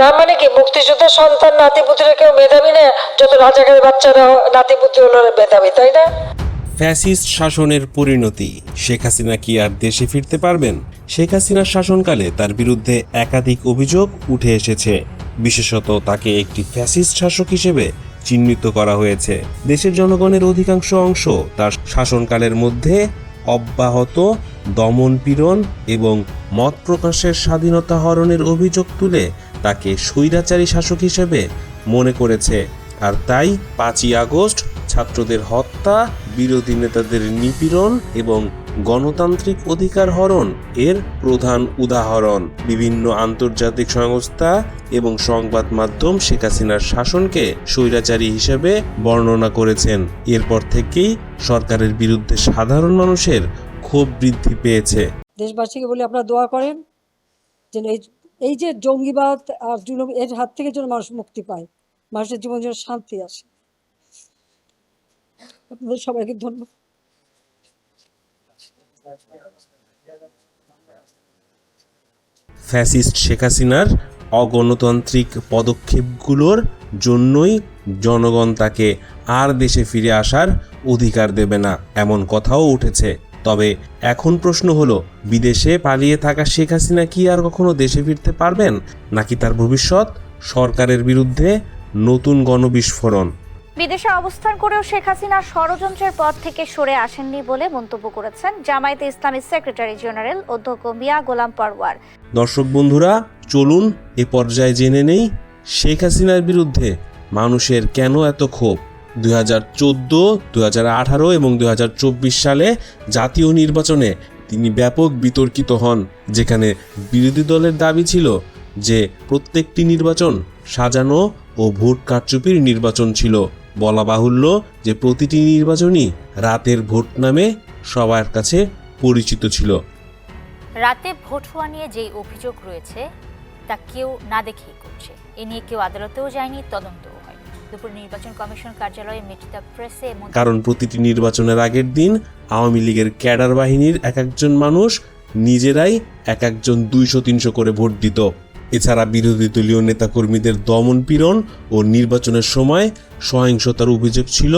তার মানে কি? মুক্তিযুদ্ধের সন্তান, নাতিপুতিরা কেউ মেধাবী না? যত রাজাকারের বাচ্চারা নাতিপুতি হলো মেধাবী, তাই না? ফ্যাসিস্ট শাসনের পরিণতি। শেখ হাসিনা কি আর দেশে ফিরতে পারবেন? শেখ হাসিনার শাসনকালে তার বিরুদ্ধে একাধিক অভিযোগ উঠে এসেছে। বিশেষত তাকে একটি ফ্যাসিস্ট শাসক হিসেবে চিহ্নিত করা হয়েছে। দেশের জনগণের অধিকাংশ অংশ তার শাসনকালের মধ্যে অব্যাহত দমন পীড়ন এবং মত প্রকাশের স্বাধীনতা হরণের অভিযোগ তুলে তাকে স্বৈরাচারী শাসক হিসেবে মনে করেছে। আর তাই পাঁচই আগস্ট ছাত্রদের হত্যা, বিরোধী নেতাদের নিপীড়ন এবং গণতান্ত্রিক অধিকার হরণ এর প্রধান উদাহরণ। বিভিন্ন আন্তর্জাতিক সংস্থা এবং সংবাদ মাধ্যম শেখ হাসিনার শাসনকে স্বৈরাচারী হিসেবে বর্ণনা করেছেন। এরপর থেকেই সরকারের বিরুদ্ধে সাধারণ মানুষের ক্ষোভ বৃদ্ধি পেয়েছে। দেশবাসীকে বলে, আপনারা দোয়া করেন যেন এই এই যে জঙ্গিবাদ আর এর হাত থেকে যেন মানুষ মুক্তি পায়, মানুষের জীবন যেন শান্তি আসে। আপনাদের সবাইকে ধন্যবাদ। ফ্যাসিস্ট শেখ হাসিনার অগণতান্ত্রিক পদক্ষেপগুলোর জন্যই জনগণ তাকে আর দেশে ফিরে আসার অধিকার দেবে না, এমন কথাও উঠেছে। তবে এখন প্রশ্ন হলো বিদেশে পালিয়ে থাকা শেখ হাসিনা কি আর কখনো দেশে ফিরতে পারবেন? নাকি তার ভবিষ্যৎ সরকারের বিরুদ্ধে নতুন গণবিস্ফোরণ? বিদেশে অবস্থান করেও শেখ হাসিনা ষড়যন্ত্রের পথ থেকে সরে আসেননি বলে মন্তব্য করেছেন জামায়াতে ইসলামী সেক্রেটারি জেনারেল অধ্যক্ষ মিয়া গোলাম পারওয়ার। দর্শক বন্ধুরা চলুন এ পর্যায়ে জেনে নেই শেখ হাসিনার বিরুদ্ধে মানুষের কেন এত ক্ষোভ? দুই হাজার চোদ্দ, দুই হাজার আঠারো এবং দু হাজার চব্বিশ সালে জাতীয় নির্বাচনে তিনি ব্যাপক বিতর্কিত হন, যেখানে বিরোধী দলের দাবি ছিল যে প্রত্যেকটি নির্বাচন সাজানো ও ভোট কারচুপির নির্বাচন ছিল। বলা বাহুল্য যে প্রতিটি নির্বাচনই রাতের ভোট নামে সবার কাছে পরিচিত ছিল। রাতে ভোট হওয়া নিয়ে যেই অভিযোগ রয়েছে, তা কেউ না দেখেই করছে। এ নিয়ে কেউ আদালতেও যায়নি, তদন্তও দুপুর নির্বাচন কমিশন কার্যালয়ে প্রেসে কারণ প্রতিটি নির্বাচনের আগের দিন আওয়ামী লীগের ক্যাডার বাহিনীর এক একজন মানুষ নিজেরাই এক একজন দুইশো, তিনশো করে ভোট দিত। এছাড়া বিরোধী দলীয় নেতাকর্মীদের দমন পীড়ন ও নির্বাচনের সময় সহিংসতার অভিযোগ ছিল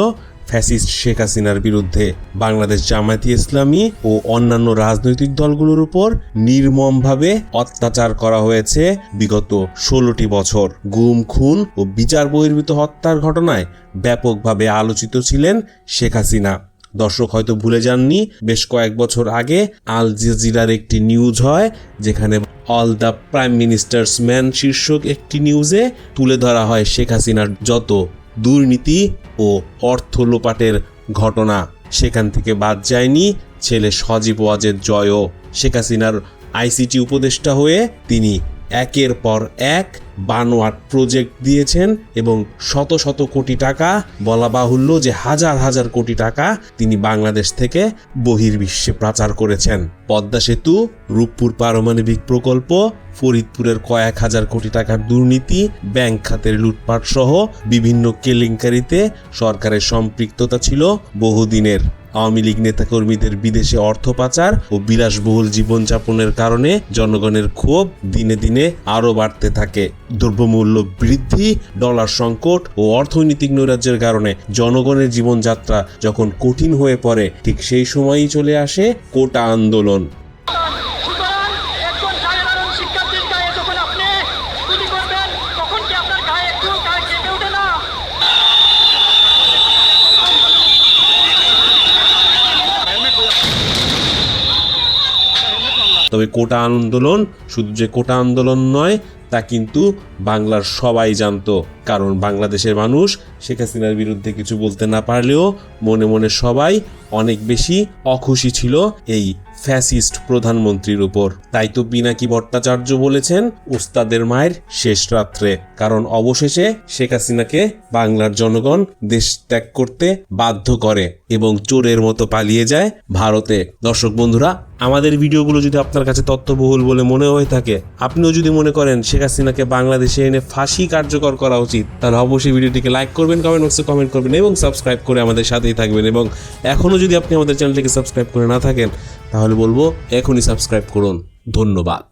ফ্যাসিস্ট শেখ হাসিনার বিরুদ্ধে বাংলাদেশ জামায়াতি ইসলামী ও অন্যান্য রাজনৈতিক দলগুলোর উপর নির্মমভাবে অত্যাচার করা হয়েছে বিগত ষোলোটি বছর। গুম, খুন ও বিচার বহির্ভূত হত্যার ঘটনায় ব্যাপকভাবে আলোচিত ছিলেন শেখ হাসিনা। দর্শক হয়তো ভুলে যাননি, বেশ কয়েক বছর আগে আল জাজিরার একটি নিউজ হয়, যেখানে all the prime minister's man শীর্ষক একটি নিউজে তুলে ধরা হয় শেখ হাসিনার যত দুর্নীতি ও অর্থ লোপাটের ঘটনা। সেখান থেকে বাদ যায়নি ছেলে সজীব ওয়াজের জয়ও। শেখ হাসিনার আইসিটি উপদেষ্টা হয়ে তিনি একের পর এক বানোয়াট প্রজেক্ট দিয়েছেন এবং শত শত কোটি টাকা, বলা বাহুল্য যে হাজার হাজার কোটি টাকা তিনি বাংলাদেশ থেকে বহির্বিশ্বে পাচার করেছেন। পদ্মা সেতু, রূপপুর পারমাণবিক প্রকল্প ফরিদপুরের কয়েক হাজার কোটি টাকার দুর্নীতি, ব্যাংক খাতের লুটপাট সহ বিভিন্ন কেলেঙ্কারিতে সরকারের সম্পৃক্ততা ছিল বহুদিনের। আওয়ামী লীগ নেতাকর্মীদের বিদেশে অর্থ পাচার ও বিলাসবহুল জীবনযাপনের কারণে জনগণের ক্ষোভ দিনে দিনে আরও বাড়তে থাকে। দ্রব্যমূল্য বৃদ্ধি, ডলার সংকট ও অর্থনৈতিক নৈরাজ্যের কারণে জনগণের জীবনযাত্রা যখন কঠিন হয়ে পড়ে, ঠিক সেই সময়ই চলে আসে কোটা আন্দোলন সুতরাং একজন সাধারণ শিক্ষার্থীর গায়ে যখন আপনি গুলি করবেন তখন কি আপনার গায়ে একটু গায়ে কেঁপে ওঠে না তবে কোটা আন্দোলন শুধু যে কোটা আন্দোলন নয়, তা কিন্তু বাংলার সবাই জানত। কারণ বাংলাদেশের মানুষ শেখ হাসিনার বিরুদ্ধে কিছু বলতে না পারলেও মনে মনে সবাই অনেক বেশি অখুশি ছিল এই ফ্যাসিস্ট প্রধানমন্ত্রীর উপর। তাই তো পিনাকি ভট্টাচার্য বলেছেন, উস্তাদের মায়ের শেষ রাত্রে। কারণ অবশেষে শেখ হাসিনাকে বাংলার জনগণ দেশ ত্যাগ করতে বাধ্য করে এবং চোরের মতো পালিয়ে যায় ভারতে। দর্শক বন্ধুরা, আমাদের ভিডিওগুলো যদি আপনার কাছে তথ্যবহুল বলে মনে হয়ে থাকে, আপনিও যদি মনে করেন শেখ হাসিনাকে বাংলাদেশে এনে ফাঁসি কার্যকর করা উচিত, তাহলে অবশ্যই ভিডিওটিকে লাইক করবেন, কমেন্ট বক্সে কমেন্ট করবেন এবং সাবস্ক্রাইব করে আমাদের সাথেই থাকবেন এবং এখনও যদি আপনি আমাদের চ্যানেলটিকে সাবস্ক্রাইব করে না থাকেন তাহলে বলব এখনই সাবস্ক্রাইব করুন। ধন্যবাদ।